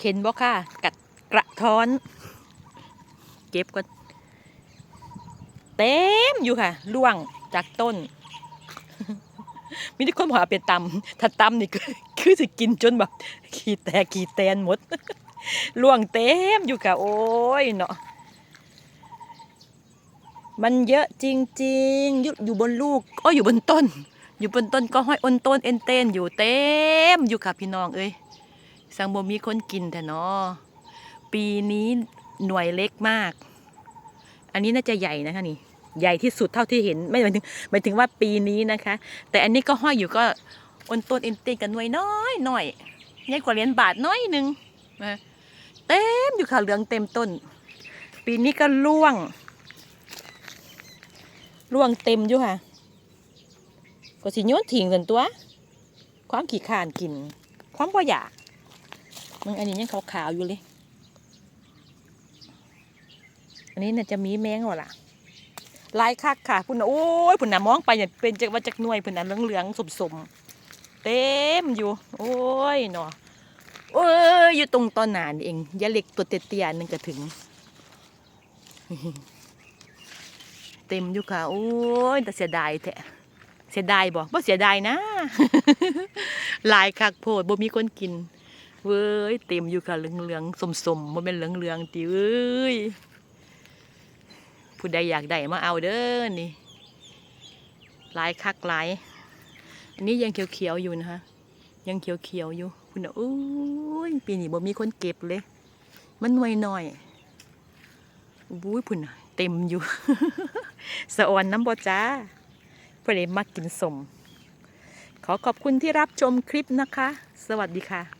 เห็นบ่ค่ะ กัดกระท้อน เก็บก็เต็มอยู่ค่ะล่วงจากต้น มีทุกคนบอกว่าเป็นตำถ้าตำนี่คือคือสิกินจนแบบ ขี้แตกขี้แตนหมดล่วงเต็มอยู่ค่ะ โอ้ยเนาะมันเยอะจริงๆอยู่อยู่บนลูกอ้ออยู่บนต้น อยู่บนต้นก็ห้อยอ้นต้นเอ็นเต้นอยู่เต็มอยู่ค่ะพี่น้องเอ้ย สังบ่มีคนกินแต่เนาะปีนี้หน่วยเล็กมาก อันนี้น่าจะใหญ่นะคะนี่ ใหญ่ที่สุดเท่าที่เห็น ไม่หมายถึงหมายถึงว่าปีนี้นะคะ แต่อันนี้ก็ห้อยอยู่ก็อนต้นเอ็นต้นกันหน่วยน้อยหน่อยใหญ่กว่าเหรียญบาทน้อยหนึ่งนะเต็มอยู่ค่ะเหลืองเต็มต้น ปีนี้ก็ร่วง ร่วงเต็มอยู่ค่ะ ก็สิโยนทิ้งกันตัว ความขี้ขานกิน ความบ่อยาก มึงอันนี้ยังขาวๆอยู่เลย อันนี้น่าจะมีแมงหรอล่ะลายคักค่ะพุ่นนะโอ้ยพุ่นนะมองไปเนี่ยเป็นจากว่าจากหน่วยพุ่นนะเหลืองๆสมๆเต็มอยู่ โอ้ยเนาะโอ้ยอยู่ตรงต้นหนานเองยาเล็กตัวเตี้ยๆนึงก็ถึง เต็มอยู่ค่ะ โอ้ยแต่เสียดายแท้เสียดายบ่บ่เสียดายนะ ลายคักโพดบ่มีคนกิน เว้ยเต็มอยู่ค่ะเหลืองๆสมๆบ่แม่นเหลืองๆติเอ้ยผู้ใดอยากได้มาเอาเด้อนี่ลายคักลายอันนี้ยังเขียวๆอยู่นะคะยังเขียวๆอยู่คุณนะโอ้ยปีนี้บ่มีคนเก็บเลย มันหน่วยน้อยบุ้ยพุ่นเต็มอยู่ สะออนน้ำบ่จ้าผู้ใดมักกินสมขอขอบคุณที่รับชมคลิปนะคะ สวัสดีค่ะ